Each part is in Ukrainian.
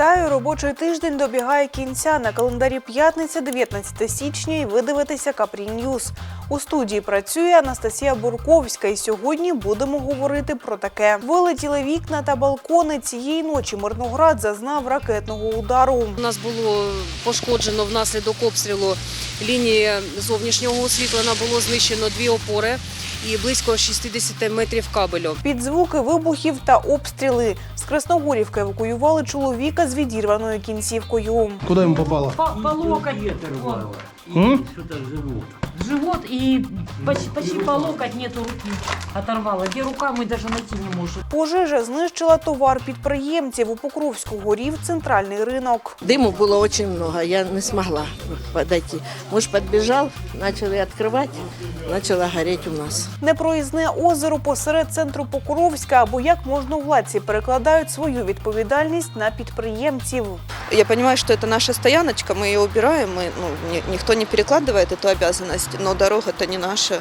Вітаю! Робочий тиждень добігає кінця. На календарі п'ятниця, 19 січня, і ви дивитеся Капрі Ньюз. У студії працює Анастасія Бурковська. І сьогодні будемо говорити про таке: вилетіли вікна та балкони. Цієї ночі Мирноград зазнав ракетного удару. У нас було пошкоджено внаслідок обстрілу лінії зовнішнього освітлення, було знищено дві опори і близько 60 метрів кабелю. Під звуки вибухів та обстріли з Красногорівки евакуювали чоловіка з відірваною кінцівкою. Куда ему попало? По, по локоть. М? Что-то в живот. Живот и почти, почти по локоть нету руки. Оторвало. Где рука, мы даже найти не можем. Пожежа знищила товар підприємців. У Покровську горів центральний ринок. Дыму было очень много, я не смогла подойти. Муж подбежал, начали открывать, начало гореть у нас. Непроїзне озеро посеред центру Покровська або як можновладці перекладають свою відповідальність на підприємців. Я понимаю, что это наша стояночка, мы ее убираем, мы, ну, ни- никто не перекладывает эту обязанность, но дорога-то не наша.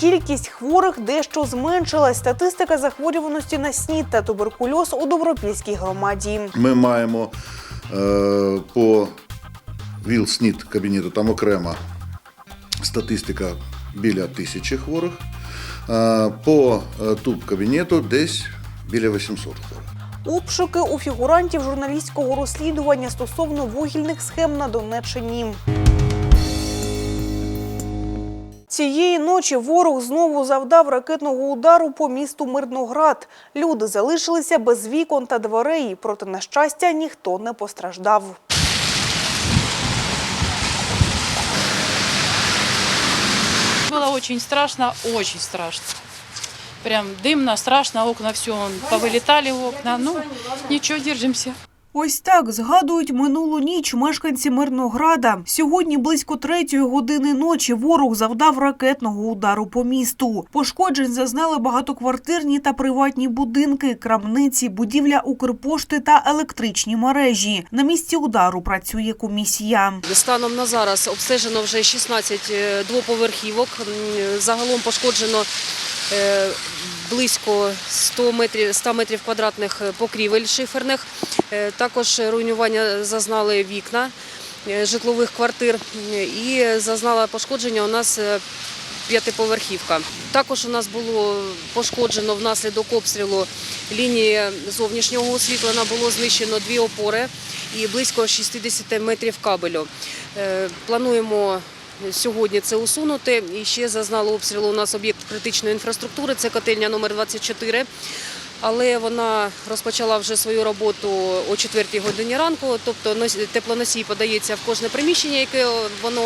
Кількість хворих дещо зменшилась. Статистика захворюваності на СНІД та туберкульоз у Добропільській громаді. Ми маємо е, по ВІЛ-СНІД кабінету, там окрема статистика біля тисячі хворих. Е, по е, ТУБ кабінету десь біля 800 хворих. Обшуки у фігурантів журналістського розслідування стосовно вугільних схем на Донеччині. Цієї ночі ворог знову завдав ракетного удару по місту Мирноград. Люди залишилися без вікон та дверей. Проте, на щастя, ніхто не постраждав. Было очень страшно, очень страшно. Прям дымно, страшно, окна все, повылетали окна. Ну, ничего, держимся. Ось так згадують минулу ніч мешканці Мирнограда. Сьогодні близько третьої години ночі ворог завдав ракетного удару по місту. Пошкоджень зазнали багатоквартирні та приватні будинки, крамниці, будівля Укрпошти та електричні мережі. На місці удару працює комісія. Станом на зараз обстежено вже 16 е, двоповерхівок. Загалом пошкоджено е, близько 100 метрів, 100 метрів квадратних е, покрівель шиферних. Е, Також руйнування зазнали вікна е, житлових квартир і зазнала пошкодження у нас п'ятиповерхівка. Також у нас було пошкоджено внаслідок обстрілу лінії зовнішнього освітлення, було знищено дві опори і близько 60 метрів кабелю. Плануємо сьогодні це усунути. І ще зазнало обстрілу у нас об'єкт критичної інфраструктури, це котельня номер 24 але вона розпочала вже свою роботу о 4 годині ранку, тобто нос- теплоносій подається в кожне приміщення, яке воно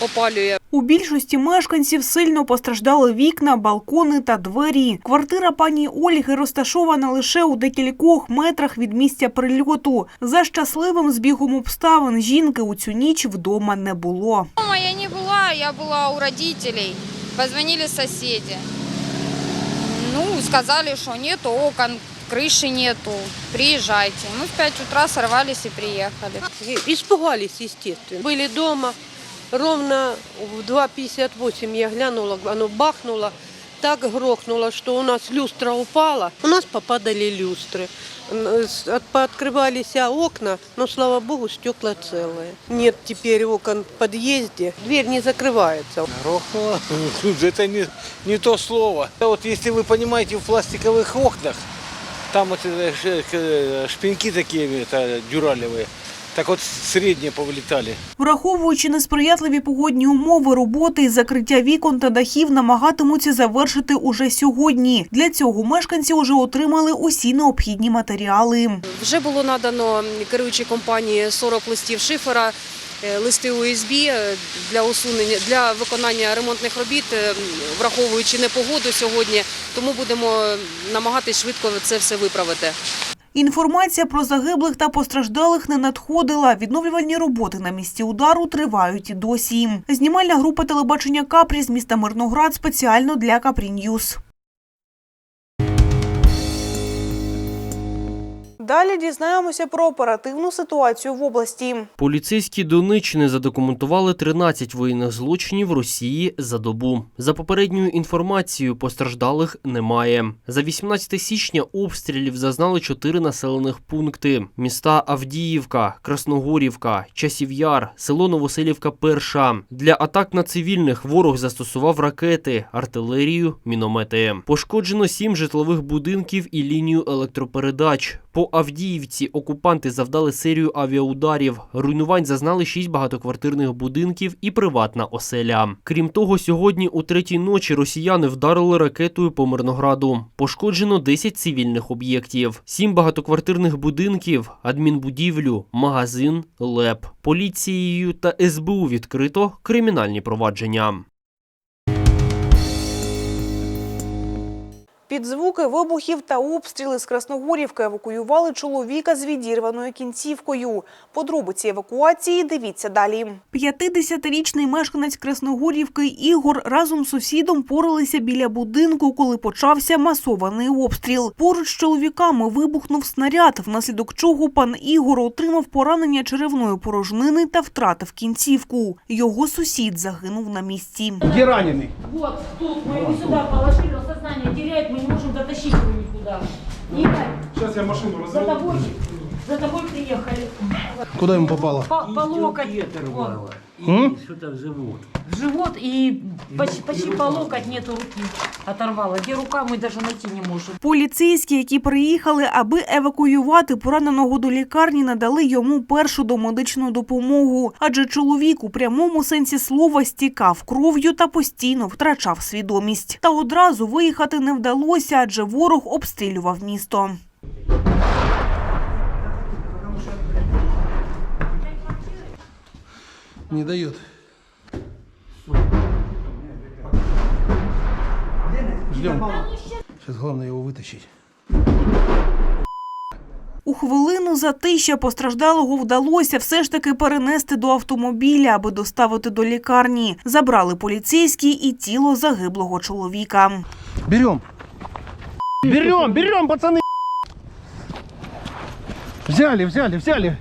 опалює. У більшості мешканців сильно постраждали вікна, балкони та двері. Квартира пані Ольги розташована лише у декількох метрах від місця прильоту. За щасливим збігом обставин жінки у цю ніч вдома не було. Дома я не была, я была у родителей. Позвонили соседи. Ну, сказали, что нету окон, крыши нету, приезжайте. Мы в 5 утра сорвались и приехали. И- Испугались, естественно. Были дома. Ровно в 2.58 я глянула, оно бахнуло, так грохнуло, что у нас люстра упала. У нас попадали люстры. Н- с- от- Пооткрывались окна, но, слава богу, стекла целые. Нет теперь окон в подъезде. Дверь не закрывается. Грохнуло. Это не, не то слово. Вот если вы понимаете, в пластиковых окнах, там вот э, ш- э, шпеньки такие это, дюралевые, так вот средние повылетали. Враховуючи несприятливі погодні умови, роботи закриття вікон та дахів намагатимуться завершити уже сьогодні. Для цього мешканці вже отримали усі необхідні матеріали. Вже було надано керуючій компанії 40 листів шифера, е, листи УСБ е, для усунення для виконання ремонтних робіт, е, враховуючи непогоду сьогодні. Тому будемо намагатись швидко це все виправити. Інформація про загиблих та постраждалих не надходила. Відновлювальні роботи на місці удару тривають і досі. Знімальна група телебачення Капрі з міста Мирноград спеціально для Капрі Ньюз. Далі дізнаємося про оперативну ситуацію в області. Поліцейські Донеччини задокументували 13 воєнних злочинів Росії за добу. За попередньою інформацією, постраждалих немає. За 18 січня обстрілів зазнали чотири населених пункти: міста Авдіївка, Красногорівка, Часів'яр, село Новоселівка Перша. Для атак на цивільних ворог застосував ракети, артилерію, міномети. Пошкоджено сім житлових будинків і лінію електропередач. По Авдіївці окупанти завдали серію авіаударів. Руйнувань зазнали шість багатоквартирних будинків і приватна оселя. Крім того, сьогодні у третій ночі росіяни вдарили ракетою по Мирнограду. Пошкоджено 10 цивільних об'єктів, сім багатоквартирних будинків, адмінбудівлю, магазин, ЛЕП. Поліцією та СБУ відкрито кримінальні провадження. Під звуки вибухів та обстріли з Красногорівки евакуювали чоловіка з відірваною кінцівкою. Подробиці евакуації дивіться далі. 50-річний мешканець Красногорівки Ігор разом з сусідом поралися біля будинку, коли почався масований обстріл. Поруч з чоловіками вибухнув снаряд, внаслідок чого пан Ігор отримав поранення черевної порожнини та втратив кінцівку. Його сусід загинув на місці. Где раненый? Вот тут мы его сюда положили, он сознание теряет, мы не можем дотащить его никуда. Игорь, Сейчас я машину за разверну. тобой, за тобой приехали. Куда ему попало? По, по локоть. Вот. М? В живот и почти, почти по локоть нету руки. Оторвало. Где рука, мы даже найти не можем. Поліцейські, які приїхали, аби евакуювати пораненого до лікарні, надали йому першу домедичну допомогу. Адже чоловік у прямому сенсі слова стікав кров'ю та постійно втрачав свідомість. Та одразу виїхати не вдалося, адже ворог обстрілював місто. Не дает. Ждем. Сейчас главное его вытащить. У хвилину затища постраждалого вдалося все ж таки перенести до автомобіля, аби доставити до лікарні. Забрали поліцейські і тіло загиблого чоловіка. Берем. Берем, берем, пацаны. Взяли, взяли, взяли.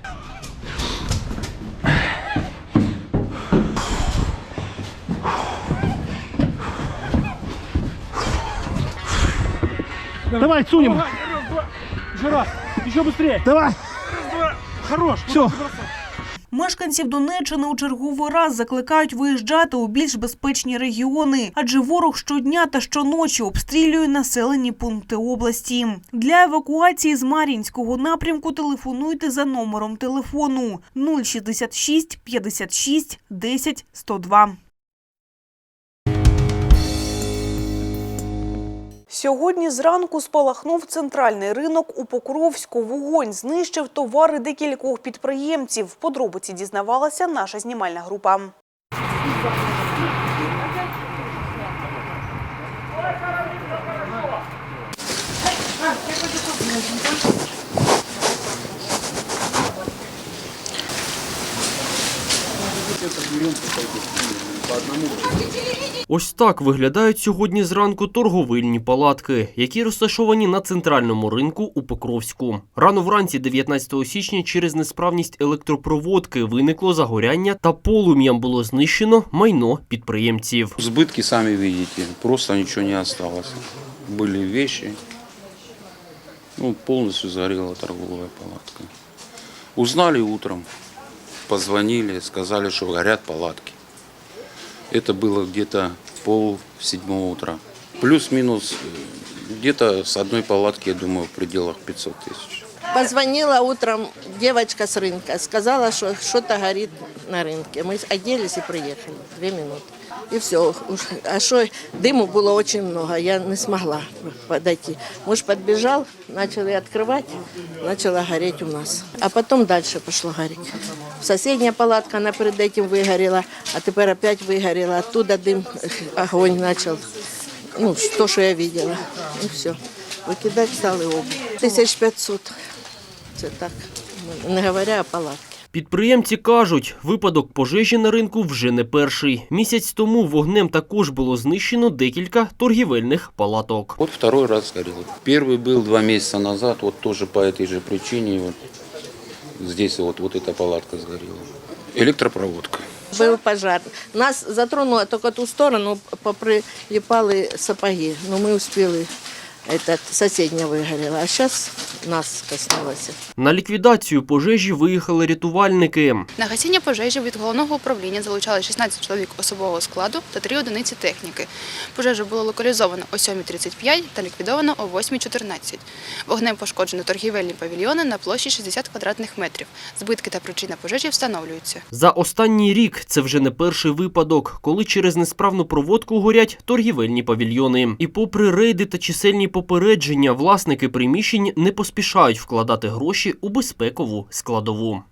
Давай, сунем. Жира, еще быстрее. Давай. Хорош. Все. Мешканців Донеччини у черговий раз закликають виїжджати у більш безпечні регіони, адже ворог щодня та щоночі обстрілює населені пункти області. Для евакуації з Мар'їнського напрямку телефонуйте за номером телефону 066 56 10 102. Сьогодні зранку спалахнув центральний ринок у Покровську. Вогонь знищив товари декількох підприємців. Подробиці дізнавалася наша знімальна група. Ось так виглядають сьогодні зранку торговельні палатки, які розташовані на центральному ринку у Покровську. Рано вранці, 19 січня, через несправність електропроводки виникло загоряння та полум'ям було знищено майно підприємців. Сбытки сами видите, просто ничего не осталось. Были вещи, ну, полностью сгорела торговая палатка. Узнали утром, позвонили, сказали, что горят палатки. Это было где-то пол седьмого утра. Плюс-минус э, где-то с одной палатки, я думаю, в пределах 500 тысяч. Позвонила утром девочка с рынка, сказала, что что-то горит на рынке. Мы оделись и приехали. Две минуты. И все. А что, дыму было очень много, я не смогла подойти. Муж подбежал, начали открывать, начала гореть у нас. А потом дальше пошло гореть. Соседняя палатка, она перед этим выгорела, а теперь опять выгорела. Оттуда дым, огонь начал. Ну, то, что я видела. И все. Викидати стали обувь. 1500. Це так, не говоря о палатці. Підприємці кажуть, випадок пожежі на ринку вже не перший. Місяць тому вогнем також було знищено декілька торгівельних палаток. Вот второй раз сгорел. Первый был два месяца назад, вот тоже по этой же причине. Вот здесь вот, вот эта палатка сгорела. Электропроводка. Был пожар. Нас затронуло только ту сторону, поприлипали сапоги. Но мы успели, этот, соседняя выгорела. А сейчас нас коснулось. На ліквідацію пожежі виїхали рятувальники. На гасіння пожежі від головного управління залучали 16 чоловік особового складу та 3 одиниці техніки. Пожежу було локалізовано о 7.35 та ліквідовано о 8.14. Вогнем пошкоджено торгівельні павільйони на площі 60 квадратних метрів. Збитки та причина пожежі встановлюються. За останній рік це вже не перший випадок, коли через несправну проводку горять торгівельні павільйони. І попри рейди та чисельні попередження, власники приміщень не поспішають вкладати гроші у безпекову складову.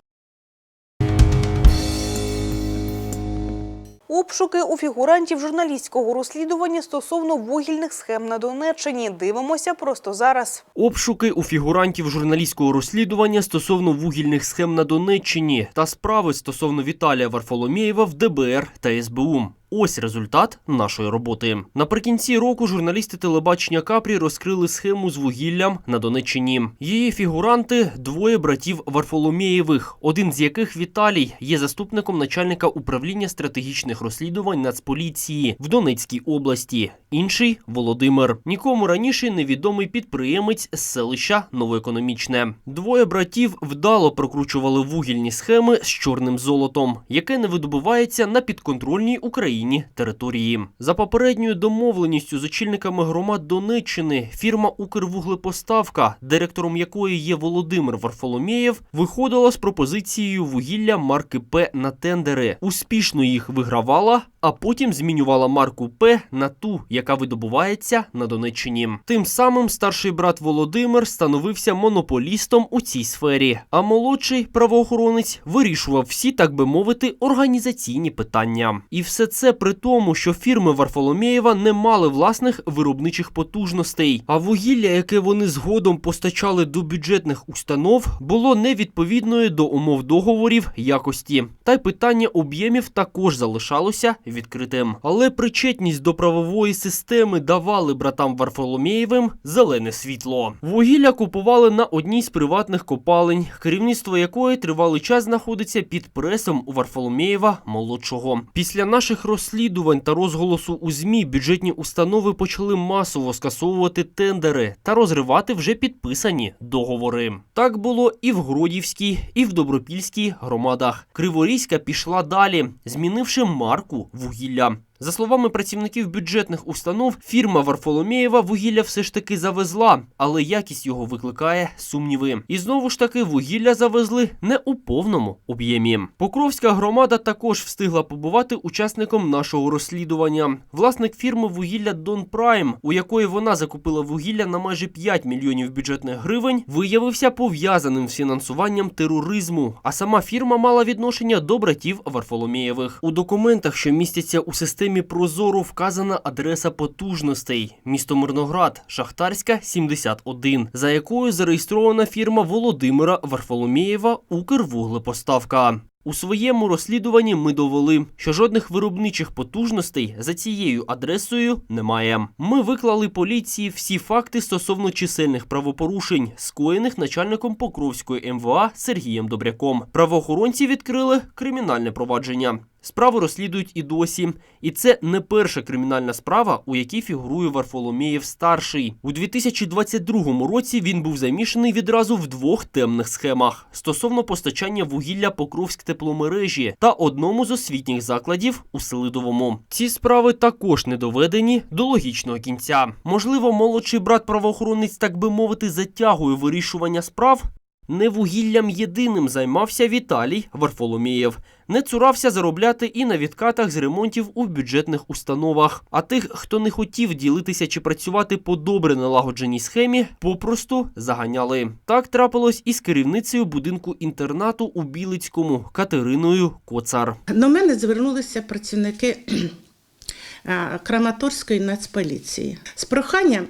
Обшуки у фігурантів журналістського розслідування стосовно вугільних схем на Донеччині. Дивимося просто зараз. Обшуки у фігурантів журналістського розслідування стосовно вугільних схем на Донеччині та справи стосовно Віталія Варфоломєєва в ДБР та СБУ. Ось результат нашої роботи. Наприкінці року журналісти телебачення Капрі розкрили схему з вугіллям на Донеччині. Її фігуранти двоє братів Варфоломєєвих, один з яких Віталій є заступником начальника управління стратегічних розслідувань Нацполіції в Донецькій області. Інший Володимир. Нікому раніше невідомий підприємець з селища Новоекономічне. Двоє братів вдало прокручували вугільні схеми з чорним золотом, яке не видобувається на підконтрольній Україні території. За попередньою домовленістю з очільниками громад Донеччини фірма Укрвуглепоставка, директором якої є Володимир Варфоломєєв, виходила з пропозицією вугілля марки П на тендери. Успішно їх вигравала, а потім змінювала марку П на ту, яка видобувається на Донеччині. Тим самим старший брат Володимир становився монополістом у цій сфері, а молодший правоохоронець вирішував всі, так би мовити, організаційні питання. І все це при тому, що фірми Варфоломєєва не мали власних виробничих потужностей, а вугілля, яке вони згодом постачали до бюджетних установ, було невідповідною до умов договорів якості. Та й питання об'ємів також залишалося відкритим. Але причетність до правової системи давали братам Варфоломєєвим зелене світло. Вугілля купували на одній з приватних копалень, керівництво якої тривалий час знаходиться під пресом у Варфоломєєва молодшого. Після наших розслідувань та розголосу у ЗМІ бюджетні установи почали масово скасовувати тендери та розривати вже підписані договори. Так було і в Гродівській, і в Добропільській громадах. Криворізька пішла далі, змінивши марку вугілля. За словами працівників бюджетних установ, фірма Варфоломєєва вугілля все ж таки завезла, але якість його викликає сумніви. І знову ж таки вугілля завезли не у повному об'ємі. Покровська громада також встигла побувати учасником нашого розслідування. Власник фірми вугілля Дон Прайм, у якої вона закупила вугілля на майже 5 мільйонів бюджетних гривень, виявився пов'язаним з фінансуванням тероризму. А сама фірма мала відношення до братів Варфоломєєвих. У документах, що містяться у системі Прозоро, вказана адреса потужностей: місто Мирноград, Шахтарська, 71, за якою зареєстрована фірма Володимира Варфоломєєва Укрвуглепоставка. У своєму розслідуванні ми довели, що жодних виробничих потужностей за цією адресою немає. Ми виклали поліції всі факти стосовно чисельних правопорушень, скоєних начальником Покровської МВА Сергієм Добряком. Правоохоронці відкрили кримінальне провадження. Справу розслідують і досі, і це не перша кримінальна справа, у якій фігурує Варфоломєєв старший. У 2022 році він був замішаний відразу в двох темних схемах стосовно постачання вугілля Покровськ тепломережі та одному з освітніх закладів у Селидовому. Ці справи також не доведені до логічного кінця. Можливо, молодший брат правоохоронець, так би мовити, затягує вирішування справ. Не вугіллям єдиним займався Віталій Варфоломєєв. Не цурався заробляти і на відкатах з ремонтів у бюджетних установах. А тих, хто не хотів ділитися чи працювати по добре налагодженій схемі, попросту заганяли. Так трапилось і з керівницею будинку інтернату у Білицькому Катериною Коцар. До мене звернулися працівники Краматорської нацполіції з проханням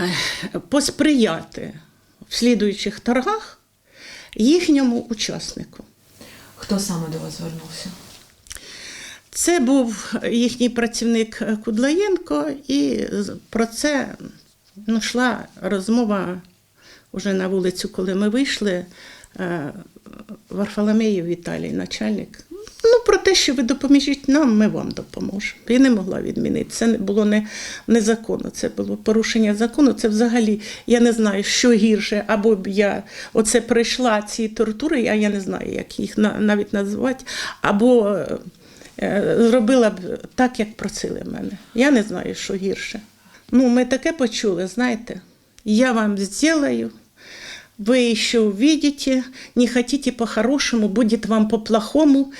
е, посприяти в слідуючих торгах їхньому учаснику. Хто саме до вас звернувся? Це був їхній працівник Кудлаєнко, і про це ну, йшла розмова вже на вулицю, коли ми вийшли. е, Варфоломеєв Віталій, начальник. Ну, про те, що ви допоможіть нам, ми вам допоможемо. І не могла відмінити. Це було не, незаконно, це було порушення закону. Це взагалі, я не знаю, що гірше, або б я оце пройшла ці тортури, а я не знаю, як їх на- навіть назвати, або е, зробила б так, як просили мене. Я не знаю, що гірше. Ну, ми таке почули, знаєте, я вам зроблю, вы еще увидите, не хотите по-хорошему, будет вам по-плохому.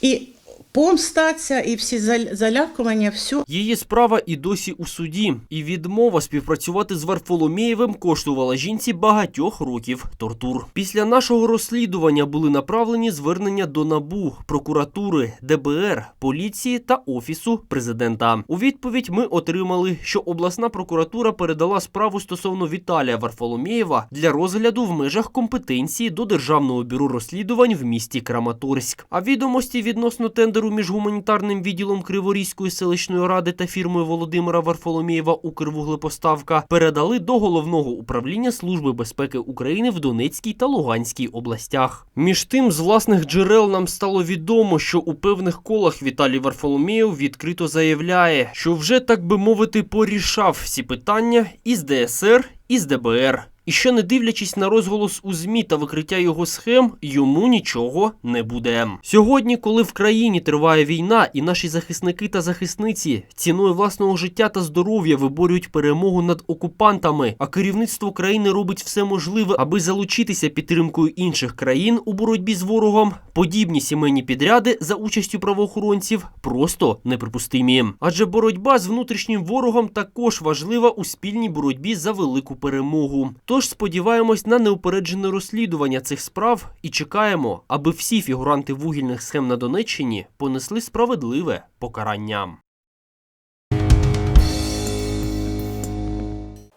І помстаться, і всі залякування, все. Її справа і досі у суді, і відмова співпрацювати з Варфоломєєвим коштувала жінці багатьох років тортур. Після нашого розслідування були направлені звернення до НАБУ, прокуратури, ДБР, поліції та офісу президента. У відповідь ми отримали, що обласна прокуратура передала справу стосовно Віталія Варфоломєєва для розгляду в межах компетенції до Державного бюро розслідувань в місті Краматорськ. А відомості відносно тендеру між гуманітарним відділом Криворізької селищної ради та фірмою Володимира Варфоломєєва Укрвуглепоставка передали до головного управління Служби безпеки України в Донецькій та Луганській областях. Між тим, з власних джерел нам стало відомо, що у певних колах Віталій Варфоломєєв відкрито заявляє, що вже так би мовити порішав всі питання із ДСР і з ДБР. І що не дивлячись на розголос у ЗМІ та викриття його схем, йому нічого не буде. Сьогодні, коли в країні триває війна, і наші захисники та захисниці ціною власного життя та здоров'я виборюють перемогу над окупантами, а керівництво країни робить все можливе, аби залучитися підтримкою інших країн у боротьбі з ворогом, подібні сімейні підряди за участю правоохоронців просто неприпустимі. Адже боротьба з внутрішнім ворогом також важлива у спільній боротьбі за велику перемогу. Тож сподіваємось на неупереджене розслідування цих справ і чекаємо, аби всі фігуранти вугільних схем на Донеччині понесли справедливе покарання.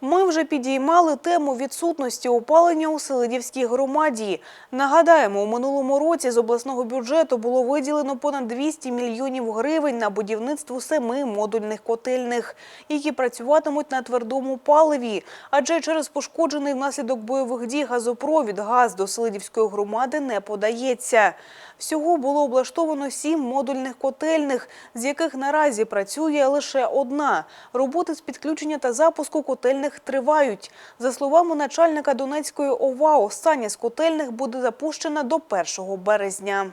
Ми вже підіймали тему відсутності опалення у Селидівській громаді. Нагадаємо, у минулому році з обласного бюджету було виділено понад 200 мільйонів гривень на будівництво семи модульних котельних, які працюватимуть на твердому паливі. Адже через пошкоджений внаслідок бойових дій газопровід газ до Селидівської громади не подається. Всього було облаштовано сім модульних котельних, з яких наразі працює лише одна. Роботи з підключення та запуску котельних тривають. За словами начальника Донецької ОВА, остання з котельних буде запущена до 1 березня.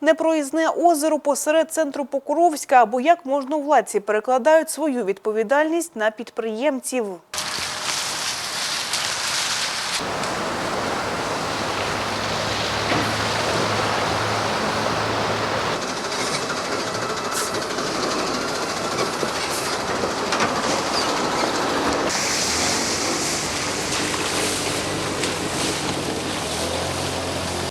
Непроїзне озеро посеред центру Покровська або як можновладці перекладають свою відповідальність на підприємців.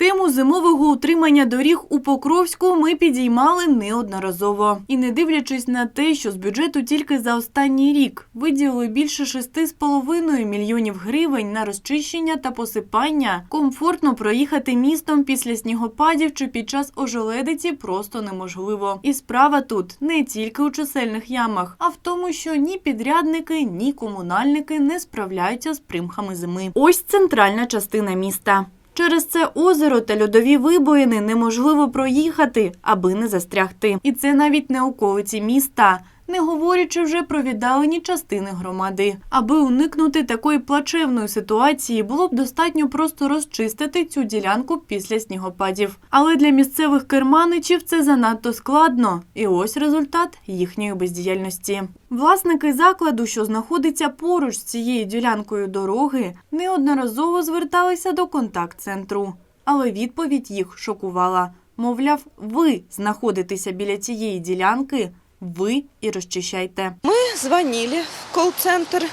Тему зимового утримання доріг у Покровську ми підіймали неодноразово. І не дивлячись на те, що з бюджету тільки за останній рік виділили більше 6,5 мільйонів гривень на розчищення та посипання, комфортно проїхати містом після снігопадів чи під час ожеледиці просто неможливо. І справа тут не тільки у чисельних ямах, а в тому, що ні підрядники, ні комунальники не справляються з примхами зими. Ось центральна частина міста. Через це озеро та льодові вибоїни неможливо проїхати, аби не застрягти. І це навіть не околиці міста, не говорячи вже про віддалені частини громади. Аби уникнути такої плачевної ситуації, було б достатньо просто розчистити цю ділянку після снігопадів. Але для місцевих керманичів це занадто складно. І ось результат їхньої бездіяльності. Власники закладу, що знаходиться поруч з цією ділянкою дороги, неодноразово зверталися до контакт-центру. Але відповідь їх шокувала. Мовляв, ви знаходитеся біля цієї ділянки, ви і розчищайте. Мы звонили в колл-центр,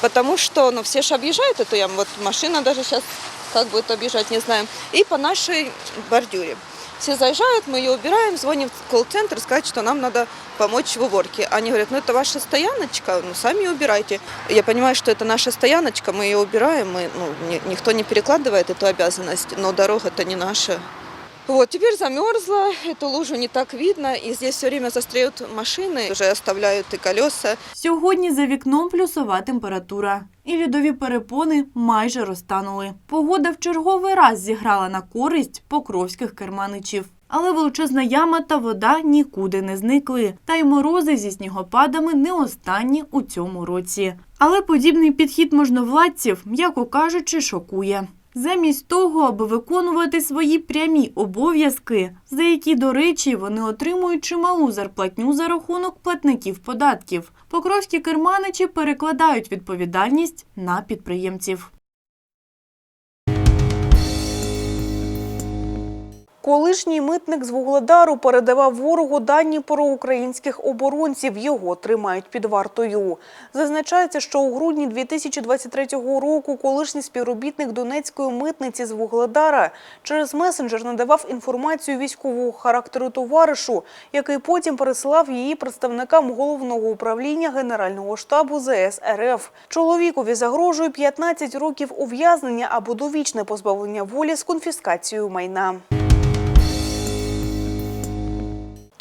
потому что ну, все же объезжают эту яму. Вот машина даже сейчас как будет объезжать, не знаю. И по нашей бордюре. Все заезжают, мы ее убираем, звоним в колл-центр, сказать, что нам надо помочь в уборке. Они говорят, ну это ваша стояночка, ну сами убирайте. Я понимаю, что это наша стояночка, мы ее убираем, мы, ну, ни- никто не перекладывает эту обязанность, но дорога-то не наша. Вот, теперь замерзла, эту лужу не так видно, и здесь все время застряют машины, уже оставляют и колеса. Сьогодні за вікном плюсова температура. І льодові перепони майже розтанули. Погода в черговий раз зіграла на користь покровських керманичів. Але величезна яма та вода нікуди не зникли. Та й морози зі снігопадами не останні у цьому році. Але подібний підхід можновладців, м'яко кажучи, шокує. Замість того, аби виконувати свої прямі обов'язки, за які, до речі, вони отримують чималу зарплатню за рахунок платників податків, покровські керманичі перекладають відповідальність на підприємців. Колишній митник з Вугледару передавав ворогу дані про українських оборонців. Його тримають під вартою. Зазначається, що у грудні 2023 року колишній співробітник Донецької митниці з Вугледара через месенджер надавав інформацію військового характеру товаришу, який потім пересилав її представникам головного управління Генерального штабу ЗС РФ. Чоловікові загрожує 15 років ув'язнення або довічне позбавлення волі з конфіскацією майна.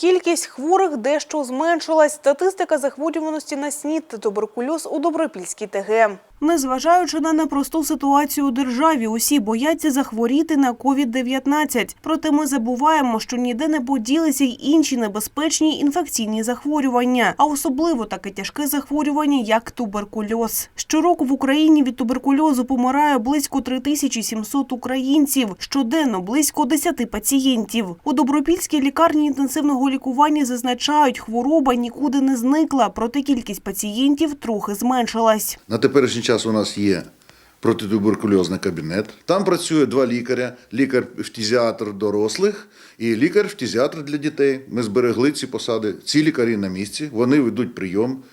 Кількість хворих дещо зменшилась. Статистика захворюваності на СНІД та туберкульоз у Добропільській ТГ. Незважаючи на непросту ситуацію у державі, усі бояться захворіти на COVID-19. Проте ми забуваємо, що ніде не поділися й інші небезпечні інфекційні захворювання, а особливо таке тяжке захворювання, як туберкульоз. Щороку в Україні від туберкульозу помирає близько 3700 українців. Щоденно близько 10 пацієнтів. У Добропільській лікарні інтенсивного лікування зазначають, хвороба нікуди не зникла, проте кількість пацієнтів трохи зменшилась. На теперішній час у нас є протитуберкульозний кабінет. Там працює два лікаря: лікар-фтізіатр дорослих і лікар-фтізіатр для дітей. Ми зберегли ці посади. Ці лікарі на місці. Вони ведуть прийом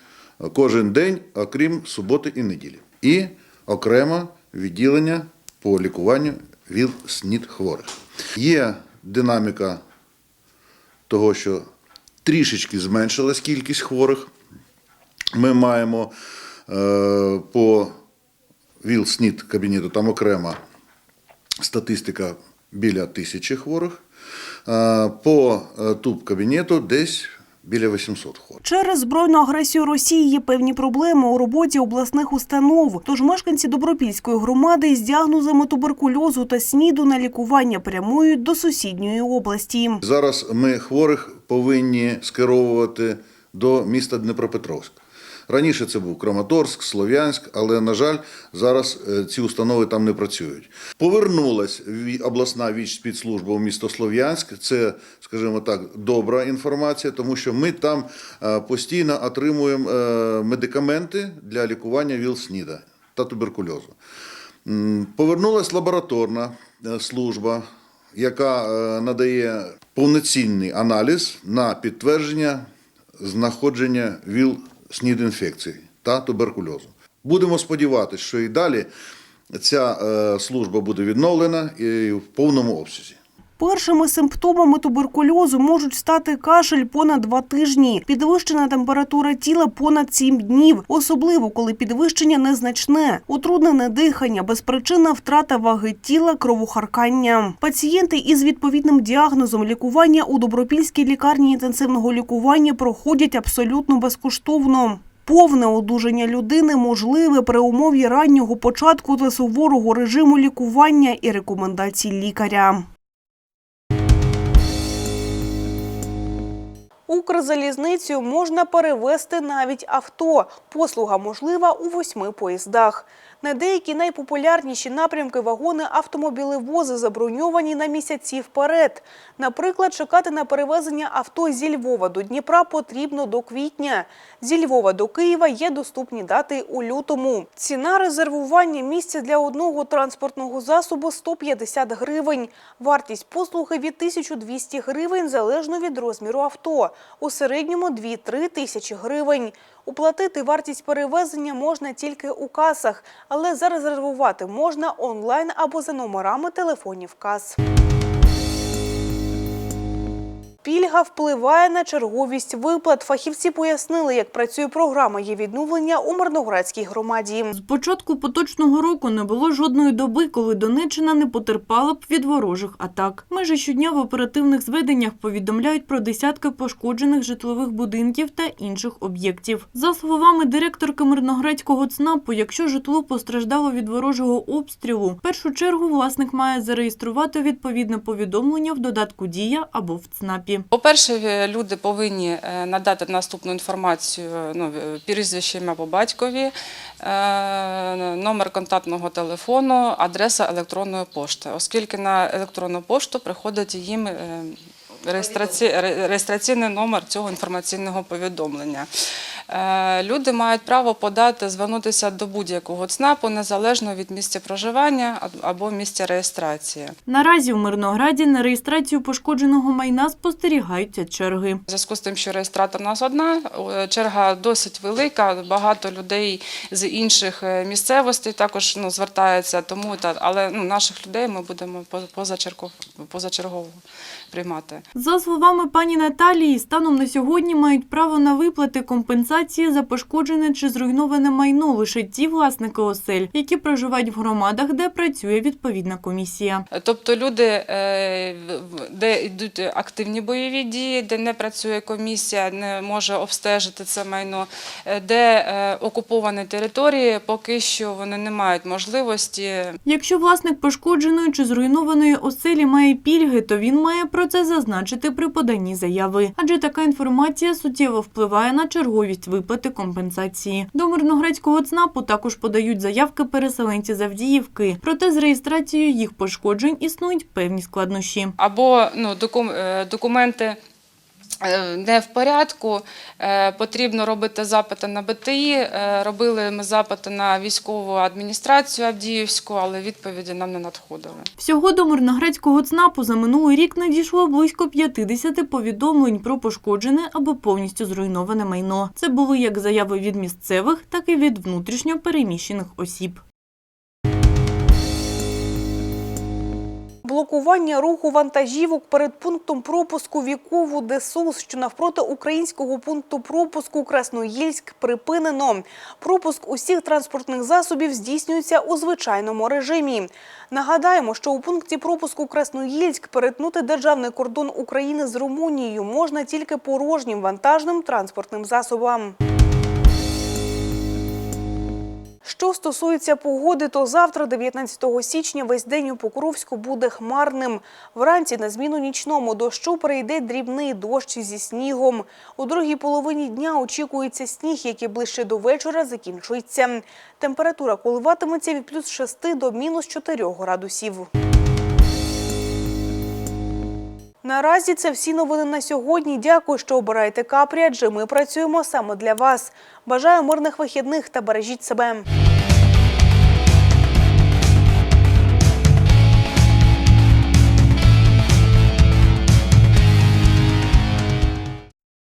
кожен день, окрім суботи і неділі. І окремо відділення по лікуванню від СНІД хворих. Є динаміка того, що трішечки зменшилась кількість хворих. Ми маємо е, по ВІЛ СНІД кабінету, там окрема статистика біля тисячі хворих. Е, по е, ТУБ кабінету десь біля 800 хворих. Через збройну агресію Росії є певні проблеми у роботі обласних установ. Тож мешканці Добропільської громади з діагнозами туберкульозу та СНІДу на лікування прямують до сусідньої області. Зараз ми хворих повинні скеровувати до міста Дніпропетровськ. Раніше це був Краматорськ, Слов'янськ, але, на жаль, зараз е, ці установи там не працюють. Повернулась обласна вічспецслужба у місто Слов'янськ. Це, скажімо так, добра інформація, тому що ми там е, постійно отримуємо е, медикаменти для лікування ВІЛ-СНІДа та туберкульозу. Повернулась лабораторна служба, яка надає повноцінний аналіз на підтвердження знаходження ВІЛ снід інфекції та туберкульозу. Будемо сподіватися, що і далі ця е, служба буде відновлена і в повному обсязі. Першими симптомами туберкульозу можуть стати кашель понад два тижні, підвищена температура тіла понад сім днів, особливо коли підвищення незначне, утруднене дихання, безпричинна втрата ваги тіла, кровохаркання. Пацієнти із відповідним діагнозом лікування у Добропільській лікарні інтенсивного лікування проходять абсолютно безкоштовно. Повне одужання людини можливе при умові раннього початку та суворого режиму лікування і рекомендацій лікаря. Укрзалізницею можна перевезти навіть авто. Послуга можлива у восьми поїздах. На деякі найпопулярніші напрямки вагони автомобілевози заброньовані на місяці вперед. Наприклад, чекати на перевезення авто зі Львова до Дніпра потрібно до квітня. Зі Львова до Києва є доступні дати у лютому. Ціна резервування місця для одного транспортного засобу 150 гривень. Вартість послуги від 1200 гривень залежно від розміру авто. У середньому 2-3 тисячі гривень. Уплатити вартість перевезення можна тільки у касах, але зарезервувати можна онлайн або за номерами телефонів кас. Пільга впливає на черговість виплат. Фахівці пояснили, як працює програма її відновлення у Мирноградській громаді. З початку поточного року не було жодної доби, коли Донеччина не потерпала б від ворожих атак. Майже щодня в оперативних зведеннях повідомляють про десятки пошкоджених житлових будинків та інших об'єктів. За словами директорки Мирноградського ЦНАПу, якщо житло постраждало від ворожого обстрілу, в першу чергу власник має зареєструвати відповідне повідомлення в додатку Дія або в ЦНАПі. По-перше, е, люди повинні е, надати наступну інформацію, ну, прізвищем або батькові, е, номер контактного телефону, адреса електронної пошти, оскільки на електронну пошту приходить їм е, реєстраційний номер цього інформаційного повідомлення. Е, Люди мають право подати, звернутися до будь-якого ЦНАПу незалежно від місця проживання або місця реєстрації. Наразі в Мирнограді на реєстрацію пошкодженого майна спостерігаються черги. В зв'язку з тим, що реєстратор у нас одна, черга досить велика. Багато людей з інших е, місцевостей також ну, звертаються. Тому та але ну, наших людей ми будемо по- позачергово, позачергово приймати. За словами пані Наталії, станом на сьогодні мають право на виплати компенсації за пошкоджене чи зруйноване майно лише ті власники осель, які проживають в громадах, де працює відповідна комісія. Тобто люди, е, де йдуть активні бойові дії, де не працює комісія, не може обстежити це майно, е, де е, окуповані території, поки що вони не мають можливості Якщо власник пошкодженої чи зруйнованої оселі має пільги, то він має про це зазначити при поданні заяви, адже така інформація суттєво впливає на черговість виплати компенсації. До Мирноградського ЦНАПу також подають заявки переселенці з Авдіївки. Проте з реєстрацією їх пошкоджень існують певні складнощі. або ну, е, документи не в порядку, е, потрібно робити запити на БТІ. Е, Робили ми запити на військову адміністрацію Авдіївську, але відповіді нам не надходили. Всього до Мирноградського ЦНАПу за минулий рік надійшло близько 50 повідомлень про пошкоджене або повністю зруйноване майно. Це були як заяви від місцевих, так і від внутрішньо переміщених осіб. Блокування руху вантажівок перед пунктом пропуску Вікову Десус, що навпроти українського пункту пропуску Красноїльськ, припинено. Пропуск усіх транспортних засобів здійснюється у звичайному режимі. Нагадаємо, що у пункті пропуску Красноїльськ перетнути державний кордон України з Румунією можна тільки порожнім вантажним транспортним засобам. Що стосується погоди, то завтра, 19 січня, весь день у Покровську буде хмарним. Вранці на зміну нічному дощу прийде дрібний дощ зі снігом. У другій половині дня очікується сніг, який ближче до вечора закінчується. Температура коливатиметься від плюс 6 до мінус 4 градусів. Наразі це всі новини на сьогодні. Дякую, що обираєте Капрі, адже ми працюємо саме для вас. Бажаю мирних вихідних та бережіть себе.